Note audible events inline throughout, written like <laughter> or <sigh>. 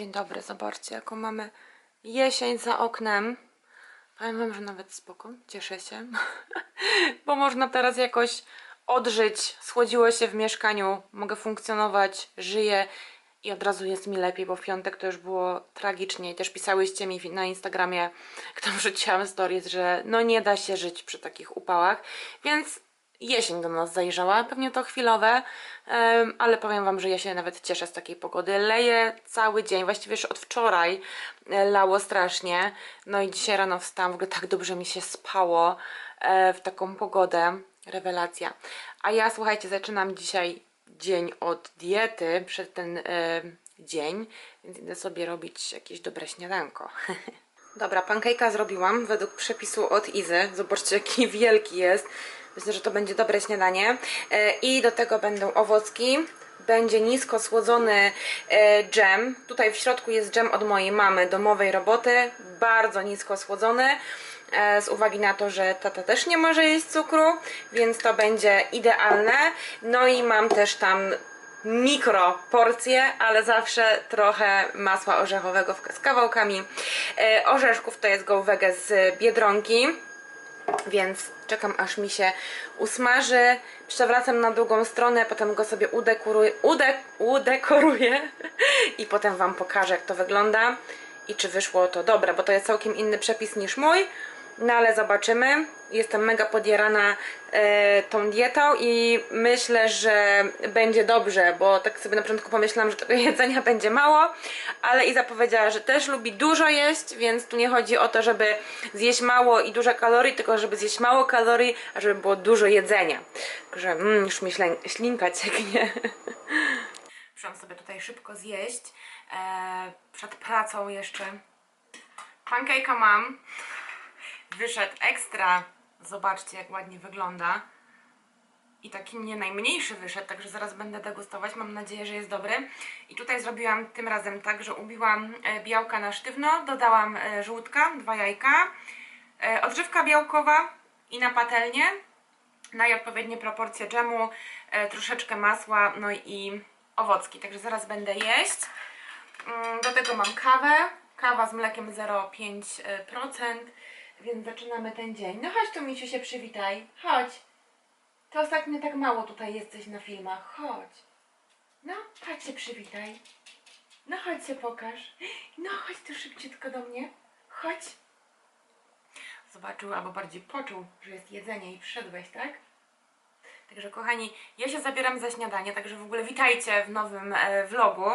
Dzień dobry, zobaczcie jaką mamy jesień za oknem. Powiem wam, że nawet spoko, cieszę się, <laughs> bo można teraz jakoś odżyć. Schłodziło się w mieszkaniu, mogę funkcjonować, żyję i od razu jest mi lepiej, bo w piątek to już było tragicznie i też pisałyście mi na Instagramie, <laughs> kto wrzuciłam stories, że no nie da się żyć przy takich upałach, więc jesień do nas zajrzała, pewnie to chwilowe, ale powiem Wam, że ja się nawet cieszę z takiej pogody. Leje cały dzień, właściwie już od wczoraj e, lało strasznie, no i dzisiaj rano wstałam, w ogóle tak dobrze mi się spało e, w taką pogodę, rewelacja. A ja, słuchajcie, zaczynam dzisiaj dzień od diety, przed ten e, dzień, więc idę sobie robić jakieś dobre śniadanko. <laughs> Dobra, pankejka zrobiłam według przepisu od Izy. Zobaczcie, jaki wielki jest. Myślę, że to będzie dobre śniadanie. E, I do tego będą owocki. Będzie nisko słodzony e, dżem. Tutaj w środku jest dżem od mojej mamy domowej roboty. Bardzo nisko słodzony. E, z uwagi na to, że tata też nie może jeść cukru, więc to będzie idealne. No i mam też tam mikro porcje, ale zawsze trochę masła orzechowego z kawałkami orzeszków. To jest go z Biedronki, więc czekam aż mi się usmaży. Przewracam na drugą stronę, potem go sobie udekoruję, ude, udekoruję i potem Wam pokażę jak to wygląda i czy wyszło to dobre, bo to jest całkiem inny przepis niż mój. No ale zobaczymy. Jestem mega podjarana e, tą dietą i myślę, że będzie dobrze, bo tak sobie na początku pomyślałam, że tego <laughs> jedzenia będzie mało, ale Iza powiedziała, że też lubi dużo jeść, więc tu nie chodzi o to, żeby zjeść mało i dużo kalorii, tylko żeby zjeść mało kalorii, a żeby było dużo jedzenia. Także mm, już mi ślinka cieknie. <laughs> Muszę sobie tutaj szybko zjeść. E, przed pracą jeszcze. Pancake'a mam. Wyszedł ekstra. Zobaczcie, jak ładnie wygląda. I taki nie najmniejszy wyszedł, także zaraz będę degustować. Mam nadzieję, że jest dobry. I tutaj zrobiłam tym razem tak, że ubiłam e, białka na sztywno, dodałam e, żółtka, dwa jajka, e, odżywka białkowa i na patelnię. No i odpowiednie proporcje dżemu, troszeczkę masła, no i owocki. Także zaraz będę jeść. Mm, Do tego mam kawę. Kawa z mlekiem 0,5%, więc zaczynamy ten dzień. No chodź tu, Misiu, się przywitaj. Chodź. To ostatnio tak mało tutaj jesteś na filmach. Chodź. No, chodź się przywitaj. No chodź się pokaż. No chodź tu szybciutko do mnie. Chodź. Zobaczył, albo bardziej poczuł, że jest jedzenie i przyszedłeś, tak? Także kochani, ja się zabieram za śniadanie, także w ogóle witajcie w nowym e, vlogu.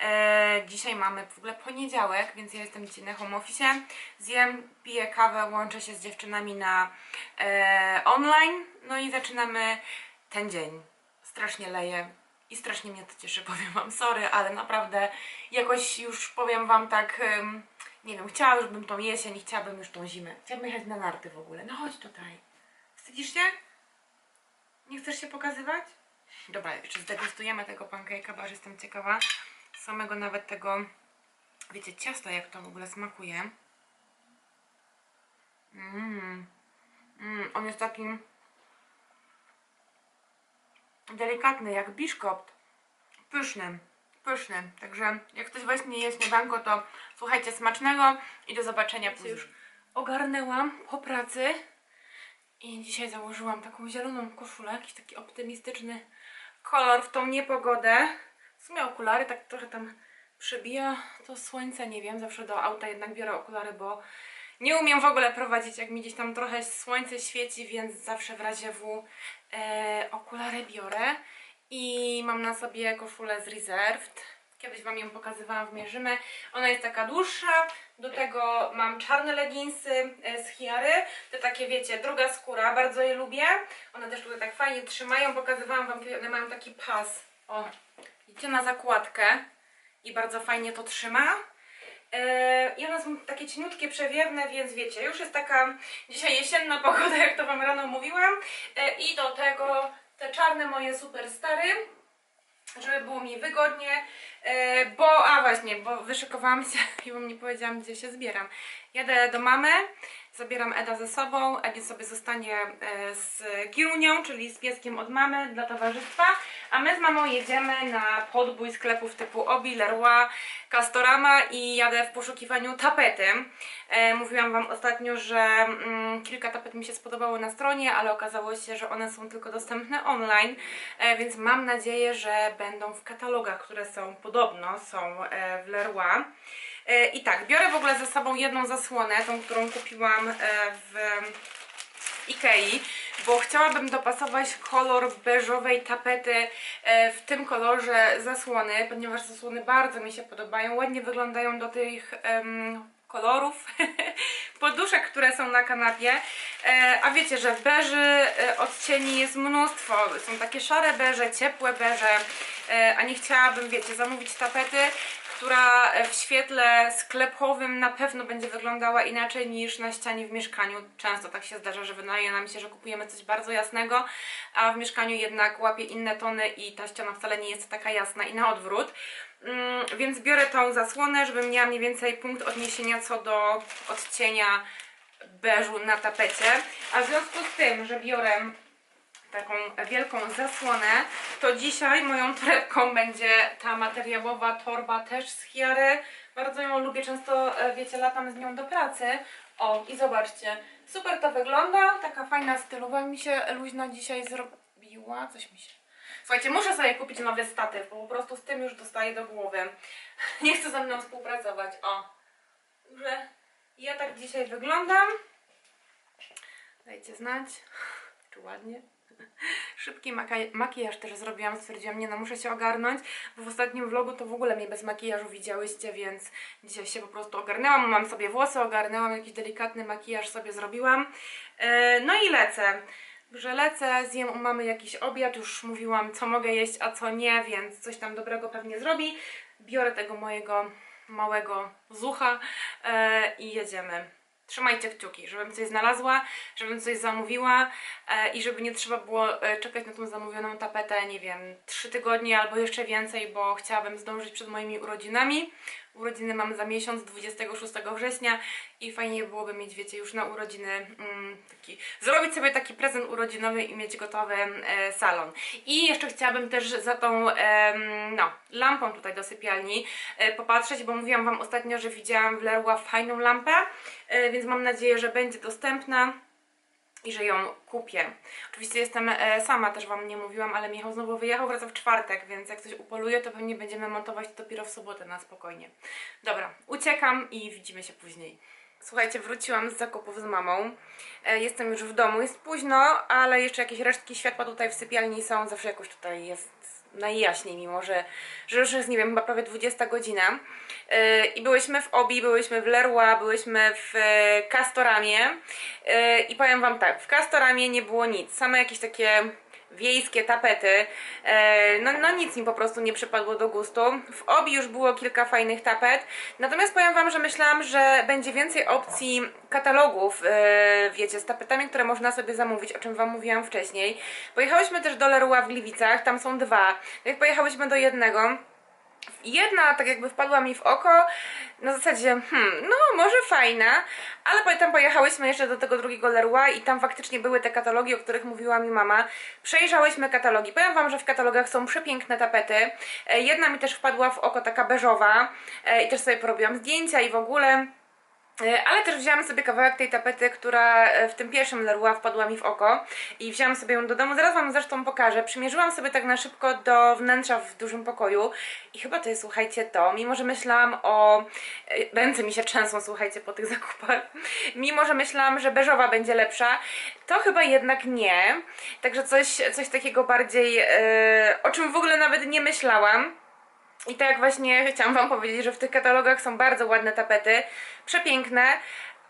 E, dzisiaj mamy w ogóle poniedziałek, więc ja jestem dzisiaj na home office. Zjem, piję kawę, łączę się z dziewczynami na e, online, no i zaczynamy ten dzień. Strasznie leje i strasznie mnie to cieszy, <laughs> powiem wam sorry, ale naprawdę jakoś już powiem wam tak, nie wiem, chciałabym tą jesień chciałabym już tą zimę. Chciałabym jechać na narty w ogóle. No chodź tutaj. Wstydzisz się? Nie chcesz się pokazywać? Dobra, jeszcze zdegustujemy tego pancake'a, bo aż jestem ciekawa samego nawet tego, wiecie, ciasta, jak to w ogóle smakuje. Mmm. Mm, on jest taki delikatny, jak biszkopt. Pyszny, pyszny. Także jak ktoś właśnie je śniadanko, to słuchajcie, smacznego i do zobaczenia później. już ogarnęłam po pracy. I dzisiaj założyłam taką zieloną koszulę, jakiś taki optymistyczny kolor w tą niepogodę. W sumie okulary tak trochę tam przebija to słońce, nie wiem, zawsze do auta jednak biorę okulary, bo nie umiem w ogóle prowadzić, jak mi gdzieś tam trochę słońce świeci, więc zawsze w razie W e, okulary biorę. I mam na sobie koszulę z Reserved. Kiedyś Wam ją pokazywałam w Mierzymy. Ona jest taka dłuższa. Do tego mam czarne leginsy e, z Hiary. To takie, wiecie, druga skóra. Bardzo je lubię. One też tutaj tak fajnie trzymają. Pokazywałam Wam, kiedy one mają taki pas. O, widzicie, na zakładkę. I bardzo fajnie to trzyma. E, I one są takie cieniutkie, przewiewne, więc wiecie, już jest taka dzisiaj jesienna pogoda, jak to Wam rano mówiłam. E, I do tego te czarne moje super stary, żeby było mi wygodnie. E, bo, a właśnie, bo wyszykowałam się <laughs> i wam nie powiedziałam, gdzie się zbieram. Jadę do mamy, zabieram Eda ze sobą, Edi sobie zostanie e, z Giunią, czyli z pieskiem od mamy dla towarzystwa, a my z mamą jedziemy na podbój sklepów typu Obi, Leroy, Castorama i jadę w poszukiwaniu tapety. E, mówiłam wam ostatnio, że mm, kilka tapet mi się spodobało na stronie, ale okazało się, że one są tylko dostępne online, e, więc mam nadzieję, że będą w katalogach, które są podobno, są w Leroy. E, I tak, biorę w ogóle ze sobą jedną zasłonę, tą, którą kupiłam e, w Ikei, bo chciałabym dopasować kolor beżowej tapety e, w tym kolorze zasłony, ponieważ zasłony bardzo mi się podobają, ładnie wyglądają do tych kolorów <laughs> poduszek, które są na kanapie, a wiecie, że beży e, odcieni jest mnóstwo, są takie szare beże, ciepłe beże, a nie chciałabym, wiecie, zamówić tapety, która w świetle sklepowym na pewno będzie wyglądała inaczej niż na ścianie w mieszkaniu. Często tak się zdarza, że wydaje nam się, że kupujemy coś bardzo jasnego, a w mieszkaniu jednak łapie inne tony i ta ściana wcale nie jest taka jasna i na odwrót. Mm, więc biorę tą zasłonę, żebym miała mniej więcej punkt odniesienia co do odcienia beżu na tapecie. A w związku z tym, że biorę taką wielką zasłonę, to dzisiaj moją torebką będzie ta materiałowa torba też z Chiary. Bardzo ją lubię, często e, wiecie, latam z nią do pracy. O, i zobaczcie, super to wygląda, taka fajna stylowa mi się luźna dzisiaj zrobiła, coś mi się... Słuchajcie, muszę sobie kupić nowy statyw, bo po prostu z tym już dostaję do głowy. <laughs> Nie chcę ze mną współpracować, o. Że ja tak dzisiaj wyglądam. Dajcie znać, <laughs> czy ładnie. <laughs> Szybki makijaż też zrobiłam, stwierdziłam, nie no, muszę się ogarnąć, bo w ostatnim vlogu to w ogóle mnie bez makijażu widziałyście, więc dzisiaj się po prostu ogarnęłam, mam sobie włosy, ogarnęłam, jakiś delikatny makijaż sobie zrobiłam. E, no i lecę. Że lecę, zjem u mamy jakiś obiad, już mówiłam co mogę jeść, a co nie, więc coś tam dobrego pewnie zrobi. Biorę tego mojego małego zucha e, i jedziemy. Trzymajcie kciuki, żebym coś znalazła, żebym coś zamówiła e, i żeby nie trzeba było e, czekać na tą zamówioną tapetę, nie wiem, 3 tygodnie albo jeszcze więcej, bo chciałabym zdążyć przed moimi urodzinami. Urodziny mam za miesiąc, 26 września i fajnie byłoby mieć, wiecie, już na urodziny mm, taki, zrobić sobie taki prezent urodzinowy i mieć gotowy e, salon. I jeszcze chciałabym też za tą, em, no, lampą tutaj do sypialni e, popatrzeć, bo mówiłam Wam ostatnio, że widziałam w Leroy fajną lampę, e, więc mam nadzieję, że będzie dostępna i że ją kupię. Oczywiście jestem e, sama, też Wam nie mówiłam, ale Michał znowu wyjechał, wraca w czwartek, więc jak coś upoluje, to pewnie będziemy montować to dopiero w sobotę na spokojnie. Dobra, uciekam i widzimy się później. Słuchajcie, wróciłam z zakupów z mamą. E, jestem już w domu, jest późno, ale jeszcze jakieś resztki światła tutaj w sypialni są. Zawsze jakoś tutaj jest najjaśniej, mimo że, że już jest, nie wiem, chyba prawie 20 godzina. Yy, I byłyśmy w Obi, byłyśmy w Leroy, byłyśmy w e, Castoramie. Yy, I powiem Wam tak, w Castoramie nie było nic, same jakieś takie wiejskie tapety. E, no, no nic mi po prostu nie przypadło do gustu. W Obi już było kilka fajnych tapet. Natomiast powiem Wam, że myślałam, że będzie więcej opcji katalogów, e, wiecie, z tapetami, które można sobie zamówić, o czym Wam mówiłam wcześniej. Pojechałyśmy też do Leroy w Gliwicach, tam są dwa. Jak pojechałyśmy do jednego, Jedna tak jakby wpadła mi w oko na zasadzie, hmm, no może fajna, ale potem pojechałyśmy jeszcze do tego drugiego Leroy i tam faktycznie były te katalogi, o których mówiła mi mama. Przejrzałyśmy katalogi. Powiem Wam, że w katalogach są przepiękne tapety. E, Jedna mi też wpadła w oko taka beżowa e, i też sobie porobiłam zdjęcia i w ogóle... E, Ale też wzięłam sobie kawałek tej tapety, która e, w tym pierwszym Leroy wpadła mi w oko i wzięłam sobie ją do domu, zaraz Wam zresztą pokażę. Przymierzyłam sobie tak na szybko do wnętrza w dużym pokoju i chyba to jest, słuchajcie, to, mimo że myślałam o... e, Ręce mi się trzęsą, słuchajcie, po tych <laughs> zakupach. Mimo, że myślałam, że beżowa będzie lepsza, to chyba jednak nie. Także coś, coś takiego bardziej, o czym w ogóle nawet nie myślałam. I tak właśnie chciałam Wam powiedzieć, że w tych katalogach są bardzo ładne tapety, przepiękne,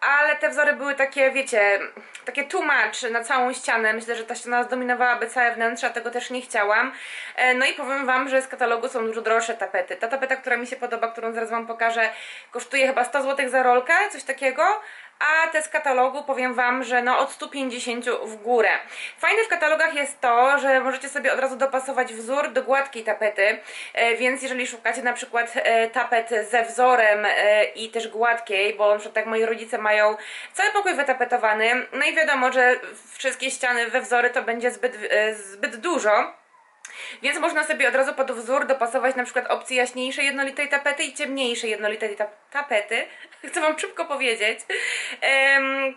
ale te wzory były takie, wiecie, takie too much na całą ścianę. Myślę, że ta ściana zdominowałaby całe wnętrze, a tego też nie chciałam. E, No i powiem Wam, że z katalogu są dużo droższe tapety. Ta tapeta, która mi się podoba, którą zaraz Wam pokażę, kosztuje chyba 100 zł za rolkę, coś takiego, a te z katalogu powiem Wam, że no od 150 w górę. Fajne w katalogach jest to, że możecie sobie od razu dopasować wzór do gładkiej tapety, e, więc jeżeli szukacie na przykład e, tapet ze wzorem e, i też gładkiej, bo na przykład tak moi rodzice mają cały pokój wytapetowany, no i wiadomo, że wszystkie ściany we wzory to będzie zbyt, zbyt dużo. Więc można sobie od razu pod wzór dopasować na przykład opcję jaśniejszej jednolitej tapety i ciemniejszej jednolitej ta tapety. <laughs> Chcę Wam szybko powiedzieć.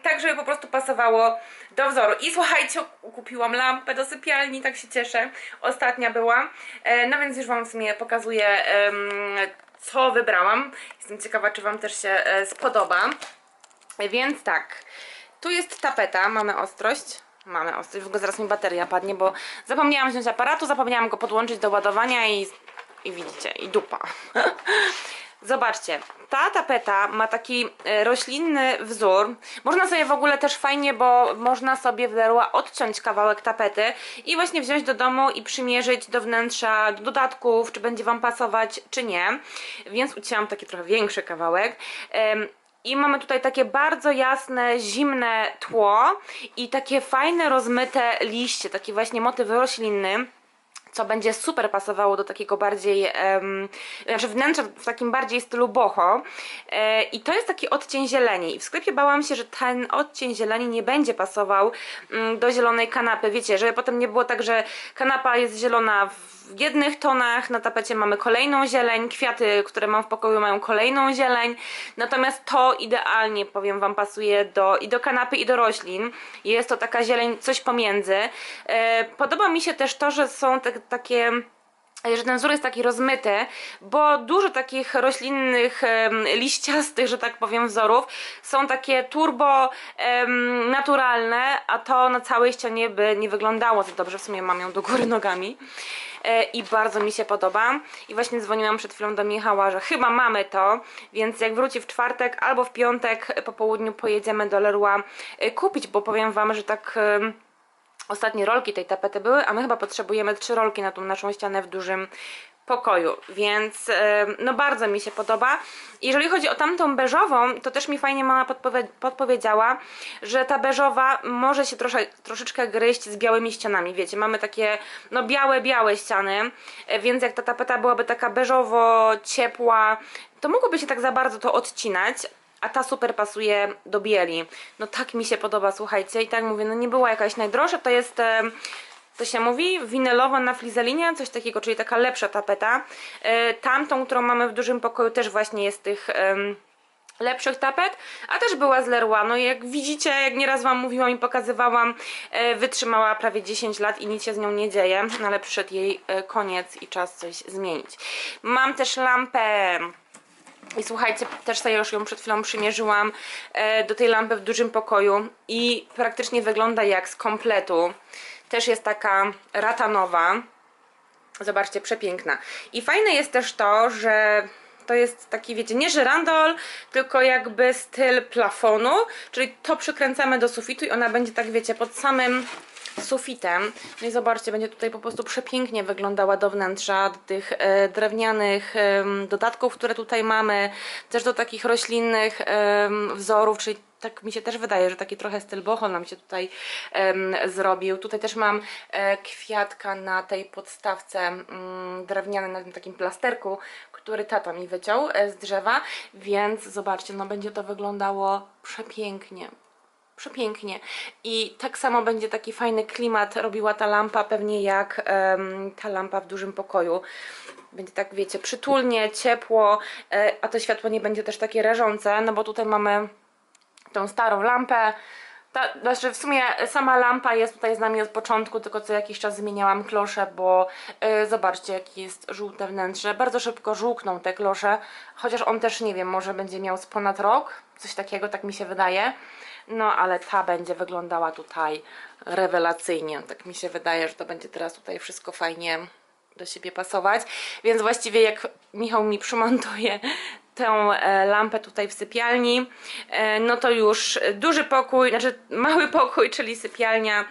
Tak, żeby po prostu pasowało do wzoru. I słuchajcie, kupiłam lampę do sypialni, tak się cieszę. Ostatnia była. E, no więc już Wam w sumie pokazuję, co wybrałam. Jestem ciekawa, czy Wam też się e, spodoba. Więc tak, tu jest tapeta, mamy ostrość. Mamy w ogóle zaraz mi bateria padnie, bo zapomniałam wziąć aparatu, zapomniałam go podłączyć do ładowania i, i widzicie, i dupa. <laughs> Zobaczcie, ta tapeta ma taki e, roślinny wzór. Można sobie w ogóle też fajnie, bo można sobie w Leroy odciąć kawałek tapety i właśnie wziąć do domu i przymierzyć do wnętrza, do dodatków, czy będzie Wam pasować, czy nie. Więc ucięłam taki trochę większy kawałek. I mamy tutaj takie bardzo jasne, zimne tło i takie fajne, rozmyte liście, taki właśnie motyw roślinny co będzie super pasowało do takiego bardziej, em, znaczy wnętrza w takim bardziej stylu boho. E, I to jest taki odcień zieleni. I w sklepie bałam się, że ten odcień zieleni nie będzie pasował mm, do zielonej kanapy. Wiecie, żeby potem nie było tak, że kanapa jest zielona w jednych tonach, na tapecie mamy kolejną zieleń, kwiaty, które mam w pokoju mają kolejną zieleń, natomiast to idealnie, powiem Wam, pasuje do, i do kanapy i do roślin. Jest to taka zieleń, coś pomiędzy. E, podoba mi się też to, że są te, takie że ten wzór jest taki rozmyty, bo dużo takich roślinnych, liściastych, że tak powiem, wzorów są takie turbo em, naturalne, a to na całej ścianie by nie wyglądało za dobrze. W sumie mam ją do góry nogami e, i bardzo mi się podoba. I właśnie dzwoniłam przed chwilą do Michała, że chyba mamy to, więc jak wróci w czwartek albo w piątek po południu pojedziemy do Leroy e, kupić, bo powiem Wam, że tak... em, ostatnie rolki tej tapety były, a my chyba potrzebujemy trzy rolki na tą naszą ścianę w dużym pokoju, więc e, no bardzo mi się podoba. Jeżeli chodzi o tamtą beżową, to też mi fajnie mama podpowie podpowiedziała, że ta beżowa może się trosze troszeczkę gryźć z białymi ścianami, wiecie, mamy takie no białe, białe ściany, e, więc jak ta tapeta byłaby taka beżowo ciepła, to mogłoby się tak za bardzo to odcinać, a ta super pasuje do bieli. No tak mi się podoba, słuchajcie. I tak mówię, no nie była jakaś najdroższa, to jest... E, to się mówi, winylowa na flizelinie, coś takiego, czyli taka lepsza tapeta. E, tamtą, którą mamy w dużym pokoju też właśnie jest tych lepszych tapet, a też była z Leroy. No jak widzicie, jak nieraz Wam mówiłam i pokazywałam, e, wytrzymała prawie 10 lat i nic się z nią nie dzieje, no ale przyszedł jej koniec i czas coś zmienić. Mam też lampę i słuchajcie, też sobie już ją przed chwilą przymierzyłam e, do tej lampy w dużym pokoju i praktycznie wygląda jak z kompletu. Też jest taka ratanowa. Zobaczcie, przepiękna. I fajne jest też to, że to jest taki, wiecie, nie żyrandol, tylko jakby styl plafonu, czyli to przykręcamy do sufitu i ona będzie tak, wiecie, pod samym sufitem. No i zobaczcie, będzie tutaj po prostu przepięknie wyglądała do wnętrza, do tych e, drewnianych dodatków, które tutaj mamy, też do takich roślinnych wzorów, czyli tak mi się też wydaje, że taki trochę styl boho nam się tutaj zrobił. Tutaj też mam e, kwiatka na tej podstawce mm, drewnianej, na tym takim plasterku, który tata mi wyciął e, z drzewa, więc zobaczcie, no będzie to wyglądało przepięknie przepięknie. I tak samo będzie taki fajny klimat robiła ta lampa, pewnie jak em, ta lampa w dużym pokoju. Będzie tak, wiecie, przytulnie, ciepło, e, a to światło nie będzie też takie rażące, no bo tutaj mamy tą starą lampę. Ta, znaczy w sumie sama lampa jest tutaj z nami od początku, tylko co jakiś czas zmieniałam klosze, bo e, zobaczcie jakie jest żółte wnętrze. Bardzo szybko żółkną te klosze, chociaż on też nie wiem, może będzie miał z ponad rok, coś takiego, tak mi się wydaje. No ale ta będzie wyglądała tutaj rewelacyjnie. Tak mi się wydaje, że to będzie teraz tutaj wszystko fajnie do siebie pasować. Więc właściwie jak Michał mi przymontuje tę e, lampę tutaj w sypialni, e, no to już duży pokój, znaczy mały pokój, czyli sypialnia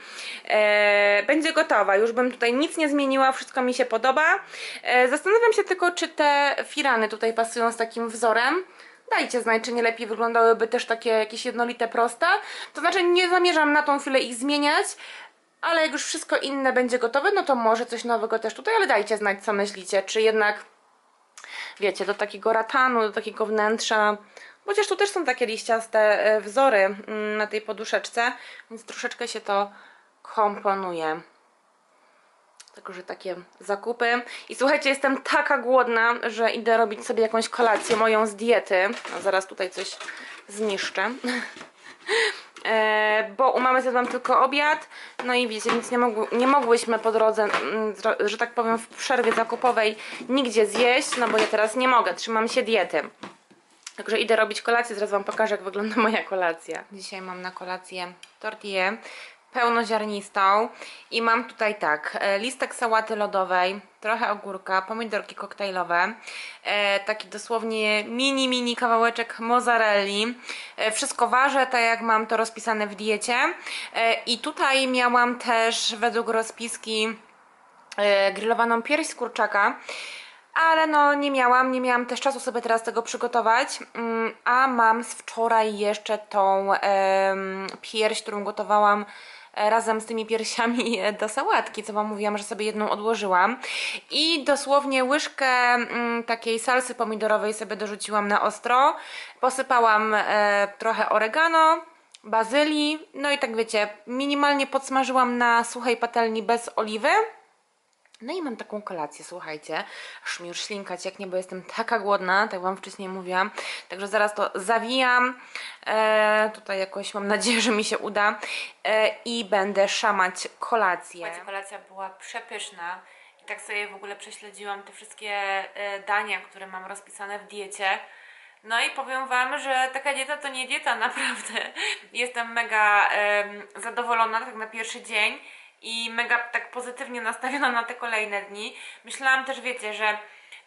e, będzie gotowa. Już bym tutaj nic nie zmieniła, wszystko mi się podoba. Zastanawiam się tylko, czy te firany tutaj pasują z takim wzorem. Dajcie znać, czy nie lepiej wyglądałyby też takie jakieś jednolite, proste. To znaczy nie zamierzam na tą chwilę ich zmieniać, ale jak już wszystko inne będzie gotowe, no to może coś nowego też tutaj, ale dajcie znać, co myślicie, czy jednak wiecie, do takiego ratanu, do takiego wnętrza. Chociaż tu też są takie liściaste e, wzory mm, na tej poduszeczce, więc troszeczkę się to komponuje. Także takie zakupy. I słuchajcie, jestem taka głodna, że idę robić sobie jakąś kolację moją z diety. No, zaraz tutaj coś zniszczę. <laughs> E, bo u mamy zjadłam tylko obiad, no i wiecie, nic nie, mogły, nie mogłyśmy po drodze, mm, że tak powiem, w przerwie zakupowej nigdzie zjeść, no bo ja teraz nie mogę, trzymam się diety. Także idę robić kolację, zaraz Wam pokażę jak wygląda moja kolacja. Dzisiaj mam na kolację tortillę pełnoziarnistą i mam tutaj tak, e, listek sałaty lodowej, trochę ogórka, pomidorki koktajlowe, e, taki dosłownie mini, mini kawałeczek mozzarelli. E, wszystko ważę, tak jak mam to rozpisane w diecie. I tutaj miałam też według rozpiski grillowaną pierś z kurczaka. Ale no nie miałam, nie miałam też czasu sobie teraz tego przygotować, Mm, a mam z wczoraj jeszcze tą pierś, którą gotowałam razem z tymi piersiami e, <laughs> do sałatki, co Wam mówiłam, że sobie jedną odłożyłam. I dosłownie łyżkę mm, takiej salsy pomidorowej sobie dorzuciłam na ostro, posypałam e, trochę oregano, bazylii, no i tak wiecie, minimalnie podsmażyłam na suchej patelni bez oliwy. No i mam taką kolację, słuchajcie, aż mi już ślinka cieknie, bo jestem <laughs> taka głodna, tak Wam wcześniej mówiłam, także zaraz to zawijam, e, tutaj jakoś mam nadzieję, że mi się uda e, i będę szamać kolację. Słuchajcie, kolacja była przepyszna i tak sobie w ogóle prześledziłam te wszystkie e, dania, które mam rozpisane w diecie. No i powiem Wam, że taka dieta to nie dieta, <laughs> naprawdę. Jestem mega em, zadowolona tak na pierwszy dzień i mega tak pozytywnie nastawiona na te kolejne dni. Myślałam też, wiecie, że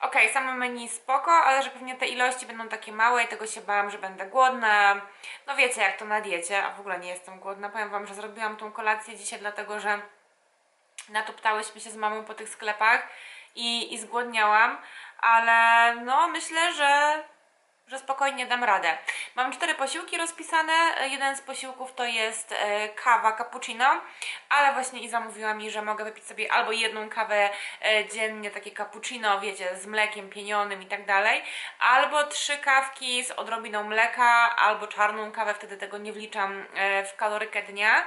okej, same menu spoko, ale że pewnie te ilości będą takie małe i tego się bałam, że będę głodna. No wiecie, jak to na diecie, a w ogóle nie jestem głodna. Powiem Wam, że zrobiłam tą kolację dzisiaj dlatego, że natuptałyśmy się z mamą po tych sklepach i, i zgłodniałam, ale no myślę, że że spokojnie dam radę. Mam cztery posiłki rozpisane. Jeden z posiłków to jest e, kawa cappuccino, ale właśnie i zamówiła mi, że mogę wypić sobie albo jedną kawę e, dziennie, takie cappuccino, wiecie, z mlekiem pienionym i tak dalej, albo trzy kawki z odrobiną mleka, albo czarną kawę, wtedy tego nie wliczam e, w kalorykę dnia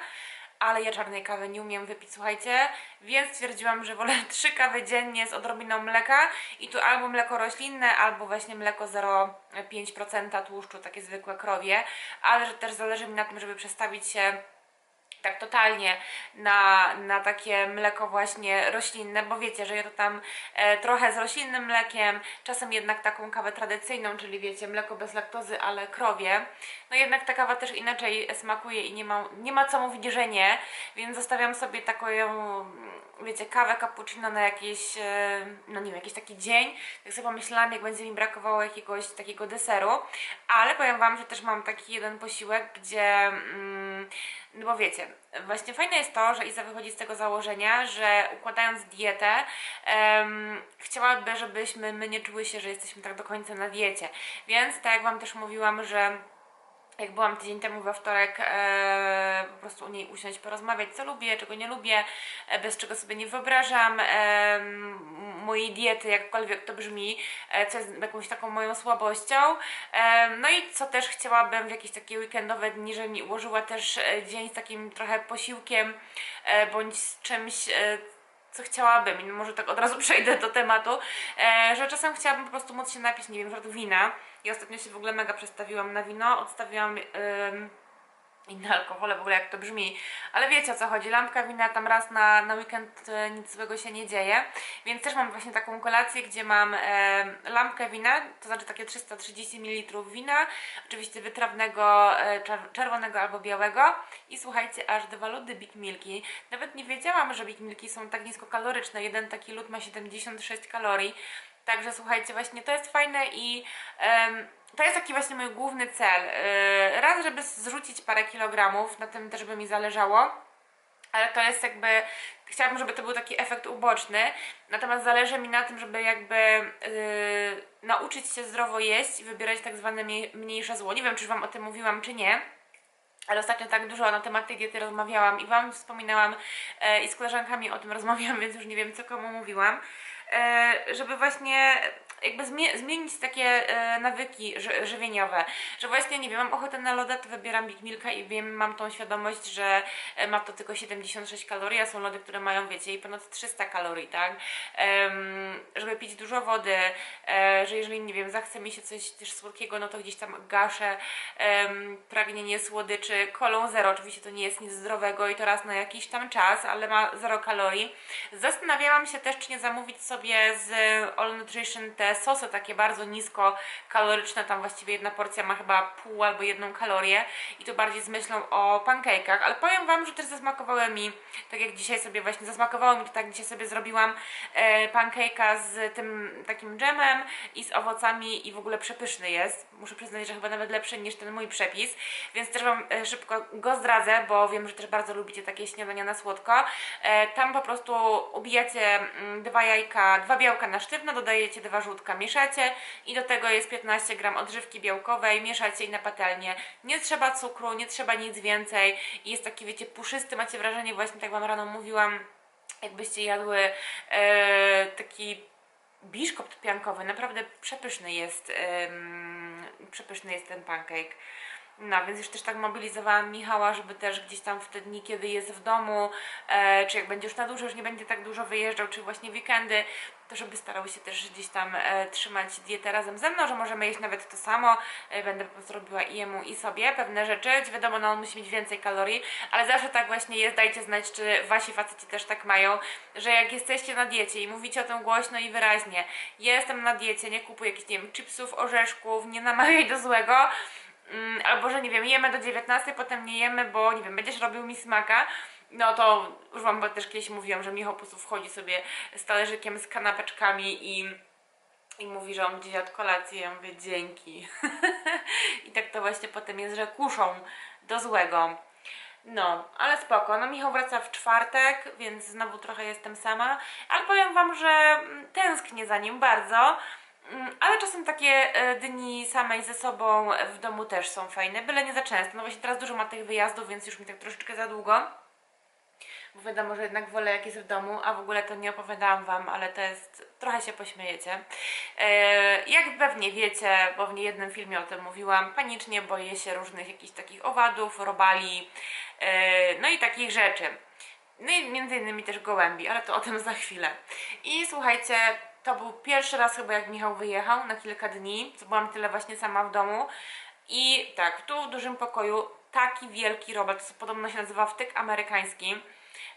ale ja czarnej kawy nie umiem wypić, słuchajcie, więc stwierdziłam, że wolę <laughs> trzy kawy dziennie z odrobiną mleka i tu albo mleko roślinne, albo właśnie mleko 0,5% tłuszczu, takie zwykłe krowie, ale że też zależy mi na tym, żeby przestawić się tak totalnie na, na takie mleko właśnie roślinne, bo wiecie, że ja to tam e, trochę z roślinnym mlekiem, czasem jednak taką kawę tradycyjną, czyli wiecie, mleko bez laktozy, ale krowie. No jednak ta kawa też inaczej smakuje i nie ma, nie ma co mówić, że nie, więc zostawiam sobie taką, wiecie, kawę cappuccino na jakiś, e, no nie wiem, jakiś taki dzień. Tak sobie pomyślałam, jak będzie mi brakowało jakiegoś takiego deseru, ale powiem Wam, że też mam taki jeden posiłek, gdzie... Mm, no bo wiecie, właśnie fajne jest to, że Iza wychodzi z tego założenia, że układając dietę, em, chciałaby, żebyśmy my nie czuły się, że jesteśmy tak do końca na diecie. Więc tak jak Wam też mówiłam, że jak byłam tydzień temu we wtorek, e, po prostu u niej usiąść, porozmawiać, co lubię, czego nie lubię, e, bez czego sobie nie wyobrażam e, mojej diety, jakkolwiek to brzmi, e, co jest jakąś taką moją słabością. E, no i co też chciałabym w jakieś takie weekendowe dni, że mi ułożyła też e, dzień z takim trochę posiłkiem, e, bądź z czymś, e, co chciałabym, i może tak od razu <laughs> przejdę do tematu, e, że czasem chciałabym po prostu móc się napić, nie wiem, żartu wina. I ostatnio się w ogóle mega przestawiłam na wino, odstawiłam ym, inne alkohole, w ogóle jak to brzmi, ale wiecie o co chodzi, lampka wina tam raz na, na weekend e, nic złego się nie dzieje, więc też mam właśnie taką kolację, gdzie mam e, lampkę wina, to znaczy takie 330 ml wina, oczywiście wytrawnego, e, czer- czerwonego albo białego. I słuchajcie, aż dwa lody Big Milki, nawet nie wiedziałam, że Big Milki są tak niskokaloryczne, jeden taki lód ma 76 kalorii, Także słuchajcie, właśnie to jest fajne i em, to jest taki właśnie mój główny cel. Yy, raz, żeby zrzucić parę kilogramów, na tym też by mi zależało. ale to jest jakby, chciałabym, żeby to był taki efekt uboczny, natomiast zależy mi na tym, żeby jakby yy, nauczyć się zdrowo jeść i wybierać tak zwane mniej- mniejsze zło. Nie wiem, czy Wam o tym mówiłam, czy nie. Ale ostatnio tak dużo na temat tej diety rozmawiałam i Wam wspominałam e, i z koleżankami o tym <laughs> rozmawiałam, więc już nie wiem, co komu mówiłam. E, żeby właśnie jakby zmie- zmienić takie e, nawyki ży- żywieniowe, że właśnie, nie wiem, mam ochotę na loda, to wybieram Big Milka i wiem, mam tą świadomość, że e, ma to tylko 76 kalorii, a są lody, które mają, wiecie, i ponad 300 kalorii, tak? Żeby pić dużo wody, że jeżeli, nie wiem, zachce mi się coś też słodkiego, no to gdzieś tam gaszę em, pragnienie słodyczy, kolą zero, oczywiście to nie jest nic zdrowego i to raz na jakiś tam czas, ale ma zero kalorii. Zastanawiałam się też, czy nie zamówić sobie z All Nutrition te sosy takie bardzo nisko kaloryczne, tam właściwie jedna porcja ma chyba pół albo jedną kalorię i to bardziej z myślą o pancake'ach, ale powiem Wam, że też zasmakowały mi, tak jak dzisiaj sobie właśnie zasmakowało mi to tak, dzisiaj sobie zrobiłam e, pancake'a z tym takim dżemem i z owocami i w ogóle przepyszny jest. Muszę przyznać, że chyba nawet lepszy niż ten mój przepis, więc też Wam e, szybko go zdradzę, bo wiem, że też bardzo lubicie takie śniadania na słodko. E, tam po prostu ubijacie mm, dwa jajka, dwa białka na sztywno, dodajecie dwa żółtka, mieszacie i do tego jest 15 gram odżywki białkowej, mieszacie i na patelnię. Nie trzeba cukru, nie trzeba nic więcej i jest taki, wiecie, puszysty, macie wrażenie, właśnie tak Wam rano mówiłam, jakbyście jadły e, taki biszkopt piankowy, naprawdę przepyszny jest, em, przepyszny jest ten pancake. No, więc już też tak mobilizowałam Michała, żeby też gdzieś tam w te dni, kiedy jest w domu, e, czy jak będzie już na dłużej, już nie będzie tak dużo wyjeżdżał, czy właśnie weekendy, to żeby starał się też gdzieś tam e, trzymać dietę razem ze mną, że możemy jeść nawet to samo, e, będę po prostu robiła i jemu i sobie pewne rzeczy, wiadomo, no on musi mieć więcej kalorii, ale zawsze tak właśnie jest, dajcie znać, czy wasi faceci też tak mają, że jak jesteście na diecie i mówicie o tym głośno i wyraźnie, jestem na diecie, nie kupuję jakichś, nie wiem, chipsów, orzeszków, nie namawiaj do złego, albo że nie wiem, jemy do 19, potem nie jemy, bo nie wiem, będziesz robił mi smaka. No to już wam też kiedyś mówiłam, że Michał po prostu wchodzi sobie z talerzykiem z kanapeczkami i, i mówi, że on gdzieś od kolacji. Ja mówię dzięki. <laughs> I tak to właśnie potem jest, że kuszą do złego. No, ale spoko. No Michał wraca w czwartek, więc znowu trochę jestem sama. Ale powiem wam, że mm, tęsknię za nim bardzo. Mm, Ale czasem takie e, dni samej ze sobą w domu też są fajne, byle nie za często. No właśnie teraz dużo ma tych wyjazdów, więc już mi tak troszeczkę za długo. Bo wiadomo, że jednak wolę jak jest w domu, a w ogóle to nie opowiadałam Wam, ale to jest, trochę się pośmiejecie. E, jak pewnie wiecie, bo w niejednym filmie o tym mówiłam, panicznie boję się różnych jakichś takich owadów, robali, e, no i takich rzeczy. No i między innymi też gołębi, ale to o tym za chwilę. I słuchajcie, to był pierwszy raz chyba jak Michał wyjechał na kilka dni, co byłam tyle właśnie sama w domu. I tak, tu w dużym pokoju taki wielki robot, co podobno się nazywa wtyk amerykański.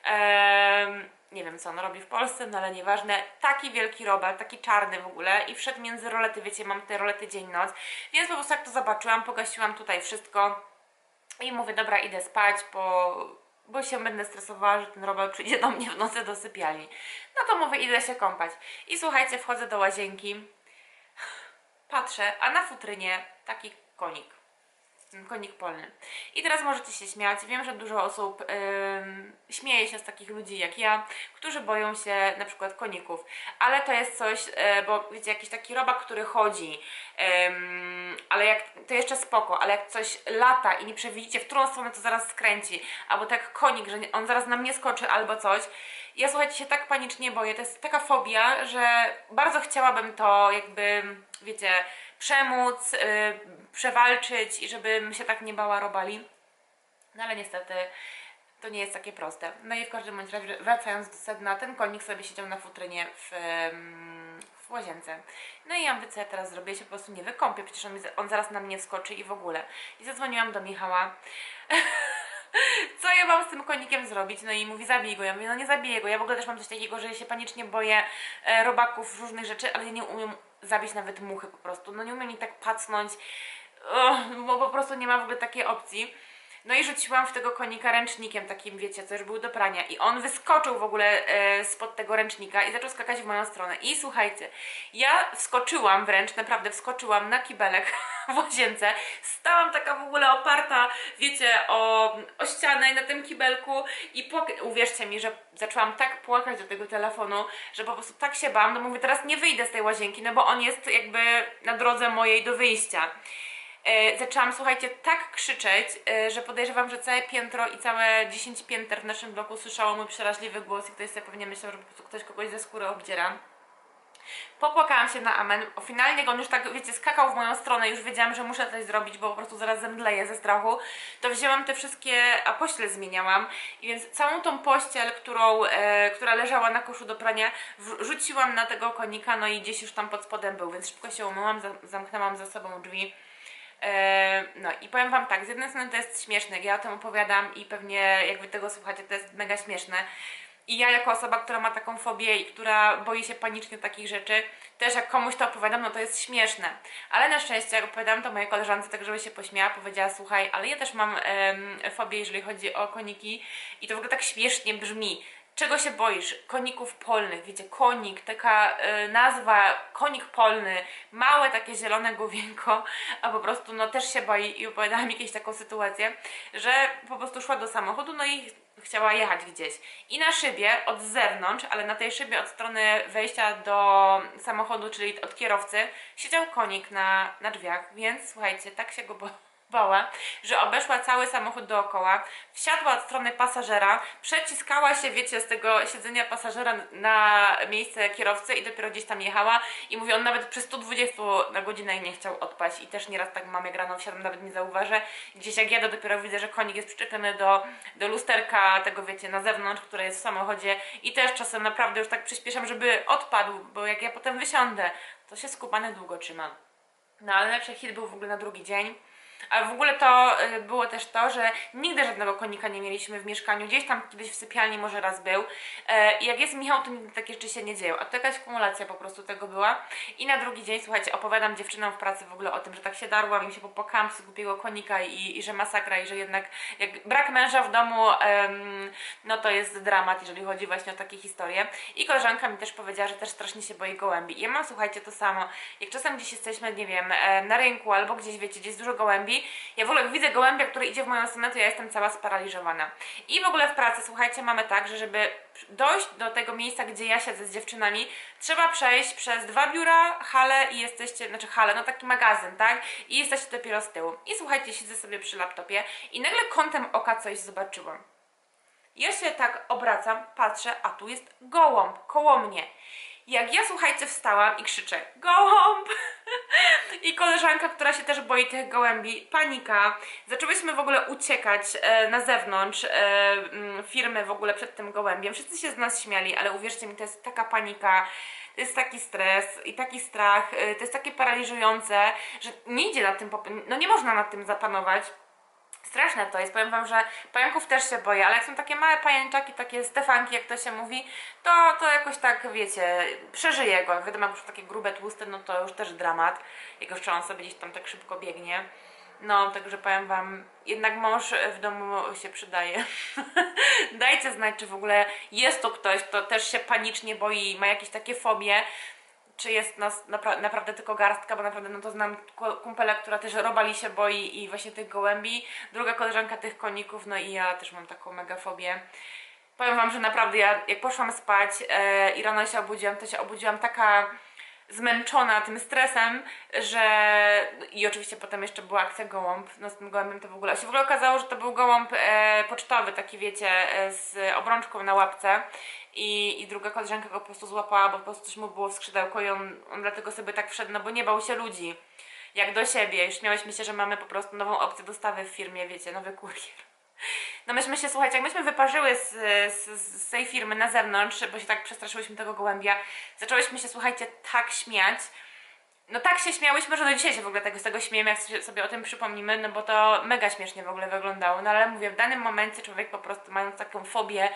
Em, nie wiem co on robi w Polsce, no ale nieważne. Taki wielki robot, taki czarny w ogóle i wszedł między rolety, wiecie, mam te rolety dzień-noc. Więc po prostu jak to zobaczyłam, pogasiłam tutaj wszystko. I mówię, dobra, idę spać, bo, bo się będę stresowała, że ten robot przyjdzie do mnie w nocy do sypialni. No to mówię, idę się kąpać. I słuchajcie, wchodzę do łazienki, patrzę, a na futrynie taki konik. Konik polny. I teraz możecie się śmiać. Wiem, że dużo osób ym, śmieje się z takich ludzi jak ja, którzy boją się na przykład koników. Ale to jest coś, e, bo wiecie, jakiś taki robak, który chodzi, ym, ale jak to jeszcze spoko, ale jak coś lata i nie przewidzicie, w którą stronę to zaraz skręci, albo tak konik, że on zaraz na mnie skoczy albo coś. Ja słuchajcie, się tak panicznie boję, to jest taka fobia, że bardzo chciałabym to jakby, wiecie, przemóc, y, przewalczyć i żebym się tak nie bała robali. No ale niestety to nie jest takie proste. No i w każdym bądź razie wracając do sedna, ten konik sobie siedział na futrynie w, em, w łazience. No i ja mówię, co ja teraz zrobię, się po prostu nie wykąpię, przecież on, on zaraz na mnie wskoczy i w ogóle. I zadzwoniłam do Michała. <laughs> co ja mam z tym konikiem zrobić? No i mówi, zabij go. Ja mówię, no nie zabiję go. Ja w ogóle też mam coś takiego, że ja się panicznie boję e, robaków, różnych rzeczy, ale nie umiem zabić nawet muchy po prostu. No nie umiem jej tak pacnąć, bo po prostu nie ma w ogóle takiej opcji. No i rzuciłam w tego konika ręcznikiem takim, wiecie, co już był do prania. I on wyskoczył w ogóle e, spod tego ręcznika i zaczął skakać w moją stronę. I słuchajcie, ja wskoczyłam wręcz, naprawdę wskoczyłam na kibelek <laughs> w łazience. Stałam taka w ogóle oparta, wiecie, o, o ścianę na tym kibelku i uwierzcie mi, że zaczęłam tak płakać do tego telefonu, że po prostu tak się bałam, no mówię, teraz nie wyjdę z tej łazienki, no bo on jest jakby na drodze mojej do wyjścia. E, zaczęłam, słuchajcie, tak krzyczeć, e, że podejrzewam, że całe piętro i całe 10 pięter w naszym bloku słyszało mój przeraźliwy głos i ktoś sobie pewnie myślał, że po prostu ktoś kogoś ze skóry obdziera. Popłakałam się na amen. Finalnie on już tak, wiecie, skakał w moją stronę, już wiedziałam, że muszę coś zrobić, bo po prostu zaraz zemdleję ze strachu. To wzięłam te wszystkie, a pościel zmieniałam. I więc całą tą pościel, którą, e, która leżała na koszu do prania, wrzuciłam na tego konika, no i gdzieś już tam pod spodem był, więc szybko się umyłam, za- zamknęłam za sobą drzwi. E, No i powiem Wam tak, z jednej strony to jest śmieszne, ja o tym opowiadam i pewnie jak Wy tego słuchacie, to jest mega śmieszne. I ja jako osoba, która ma taką fobię i która boi się panicznie takich rzeczy, też jak komuś to opowiadam, no to jest śmieszne. Ale na szczęście jak opowiadam to mojej koleżance, tak żeby się pośmiała, powiedziała, słuchaj, ale ja też mam em, fobię, jeżeli chodzi o koniki i to w ogóle tak śmiesznie brzmi. Czego się boisz? Koników polnych, wiecie, konik, taka e, nazwa, konik polny, małe takie zielone główienko, a po prostu no też się boi i opowiadała mi jakąś taką sytuację, że po prostu szła do samochodu, no i chciała jechać gdzieś. I na szybie od zewnątrz, ale na tej szybie od strony wejścia do samochodu, czyli od kierowcy, siedział konik na, na drzwiach, więc słuchajcie, tak się go bo bała, że obeszła cały samochód dookoła, wsiadła od strony pasażera, przeciskała się, wiecie, z tego siedzenia pasażera na miejsce kierowcy i dopiero gdzieś tam jechała i mówi, on nawet przy 120 na godzinę nie chciał odpaść i też nieraz tak mam, jak rano wsiadam, nawet nie zauważę. Gdzieś jak jadę, dopiero widzę, że konik jest przyczepiony do, do lusterka tego, wiecie, na zewnątrz, które jest w samochodzie i też czasem naprawdę już tak przyspieszam, żeby odpadł, bo jak ja potem wysiądę, to się skupany długo trzyma. No ale lepszy hit był w ogóle na drugi dzień. Ale w ogóle to y, było też to, że nigdy żadnego konika nie mieliśmy w mieszkaniu. Gdzieś tam kiedyś w sypialni może raz był. E, I jak jest Michał, to nigdy takie rzeczy się nie dzieją. A to jakaś kumulacja po prostu tego była. I na drugi dzień, słuchajcie, opowiadam dziewczynom w pracy w ogóle o tym, że tak się darłam i się popłakałam z głupiego konika i, i że masakra i że jednak jak brak męża w domu, em, no to jest dramat, jeżeli chodzi właśnie o takie historie. I koleżanka mi też powiedziała, że też strasznie się boi gołębi. I ja mam, słuchajcie, to samo. Jak czasem gdzieś jesteśmy, nie wiem, e, na rynku albo gdzieś, wiecie, gdzieś jest dużo gołębi, ja w ogóle widzę gołębia, który idzie w moją stronę, to ja jestem cała sparaliżowana. I w ogóle w pracy, słuchajcie, mamy tak, że żeby dojść do tego miejsca, gdzie ja siedzę z dziewczynami, trzeba przejść przez dwa biura, halę i jesteście, znaczy halę, no taki magazyn, tak? I jesteście dopiero z tyłu. I słuchajcie, siedzę sobie przy laptopie i nagle kątem oka coś zobaczyłam. Ja się tak obracam, patrzę, a tu jest gołąb koło mnie. Jak ja, słuchajcie, wstałam i krzyczę gołąb! <laughs> I koleżanka, która się też boi tych gołębi, panika. Zaczęłyśmy w ogóle uciekać e, na zewnątrz e, firmy w ogóle przed tym gołębiem. Wszyscy się z nas śmiali, ale uwierzcie mi, to jest taka panika, to jest taki stres i taki strach, e, to jest takie paraliżujące, że nie idzie nad tym, no nie można nad tym zapanować. Straszne to jest, powiem wam, że pająków też się boję, ale jak są takie małe pajęczaki, takie stefanki, jak to się mówi, to, to jakoś tak, wiecie, przeżyję go. Wiadomo, jak już takie grube, tłuste, no to już też dramat, jak jeszcze on sobie gdzieś tam tak szybko biegnie. No, także powiem wam, jednak mąż w domu się przydaje. <laughs> Dajcie znać, czy w ogóle jest to ktoś, kto też się panicznie boi ma jakieś takie fobie, czy jest nas napra- naprawdę tylko garstka, bo naprawdę no to znam ku- kumpela, która też robali się boi i właśnie tych gołębi, druga koleżanka tych koników, no i ja też mam taką mega fobię. Powiem wam, że naprawdę ja jak poszłam spać e, i rano się obudziłam, to się obudziłam taka zmęczona tym stresem, że i oczywiście potem jeszcze była akcja gołąb, no z tym gołębiem to w ogóle, a się w ogóle okazało, że to był gołąb e, pocztowy, taki wiecie, e, z obrączką na łapce i, i druga koleżanka go po prostu złapała, bo po prostu coś mu było w skrzydełko i on, on dlatego sobie tak wszedł, no bo nie bał się ludzi, jak do siebie, już śmiałyśmy się, że mamy po prostu nową opcję dostawy w firmie, wiecie, nowy kurier. No myśmy się, słuchajcie, jak myśmy wyparzyły z, z, z tej firmy na zewnątrz, bo się tak przestraszyłyśmy tego gołębia, zaczęłyśmy się, słuchajcie, tak śmiać. No tak się śmiałyśmy, że do dzisiaj się w ogóle tego, z tego śmiejemy, jak sobie o tym przypomnimy, no bo to mega śmiesznie w ogóle wyglądało. No ale mówię, w danym momencie człowiek po prostu mając taką fobię,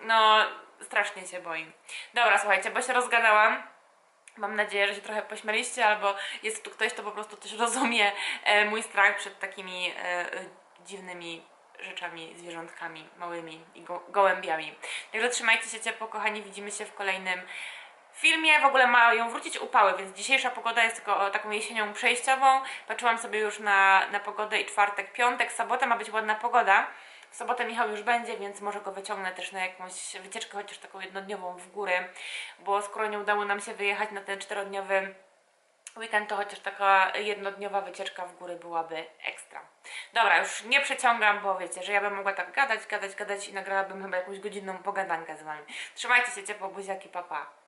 no strasznie się boi. Dobra, słuchajcie, bo się rozgadałam. Mam nadzieję, że się trochę pośmialiście, albo jest tu ktoś, kto po prostu też rozumie e, mój strach przed takimi e, e, dziwnymi rzeczami, zwierzątkami małymi i go, gołębiami. Także trzymajcie się ciepło, kochani, widzimy się w kolejnym filmie w ogóle mają wrócić upały, więc dzisiejsza pogoda jest tylko taką jesienią przejściową. Patrzyłam sobie już na, na pogodę i czwartek, piątek, sobota ma być ładna pogoda. W sobotę Michał już będzie, więc może go wyciągnę też na jakąś wycieczkę, chociaż taką jednodniową w góry, bo skoro nie udało nam się wyjechać na ten czterodniowy weekend, to chociaż taka jednodniowa wycieczka w góry byłaby ekstra. Dobra, już nie przeciągam, bo wiecie, że ja bym mogła tak gadać, gadać, gadać i nagrałabym chyba jakąś godzinną pogadankę z Wami. Trzymajcie się ciepło, buziaki, papa. Pa.